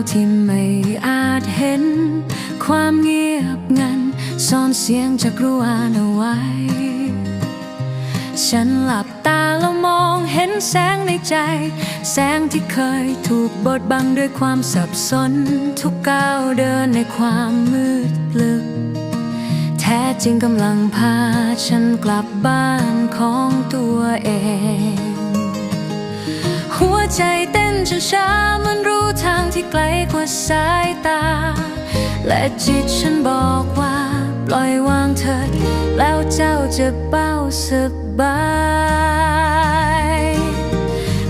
วที่ไม่อาจเห็น ความเงียบงันซ่อนเสียงจากรวาลเอาไว้ ฉันหลับตาแล้วมองเห็นแสงในใจ แสงที่เคยถูกบดบังด้วยความสับสน ทุกก้าวเดินในความมืดลึก แท้จริงกำลังพาฉันกลับบ้านของตัวเอง หัวใจเต้ ช้าๆมันรู้ทางที่ไกลกว่าสายตา และจิตฉันบอกว่า ปล่อยวางเถิด แล้วเจ้าจะเบ้าสบาย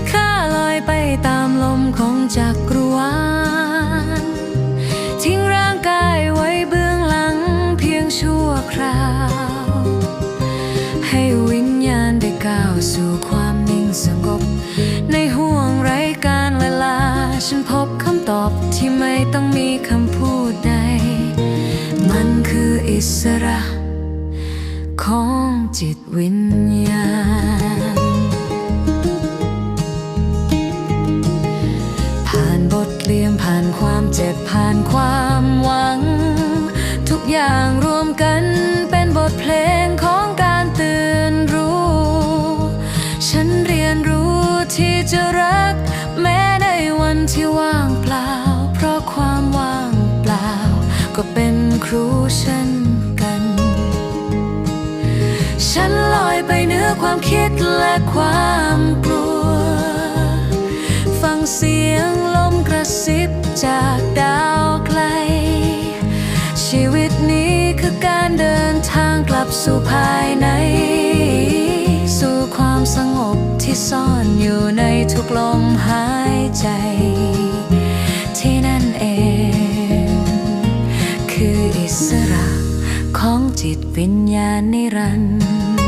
ข้าลอยไปตามลมของจักรวาลทิ้งร่างกายไว้เบื้องหลังเพียงชั่วคราว ให้วิญญาณได้ก้าวสู่ความนิ่งสงบใน บที่ไม่ต้องมีคำพูดใด มันคืออิสระ ของจิตวิญญาณ ผ่านบทเรียนผ่านความเจ็บผ่านความหวัง ทุกอย่างรวมกันเป็นบทเพลงของการตื่นรู้ ฉันเรียนรู้ที่จะรัก ก็เป็นครูเช่นกัน ฉันลอยไปเหนือความคิดและความกลัว ฟังเสียงลมกระซิบจากดาวไกล ชีวิตนี้คือการเดินทางกลับสู่ภายใน สู่ความสงบที่ซ่อนอยู่ในทุกลมหายใจ อิสระของจิตวิญญาณนิรันดร์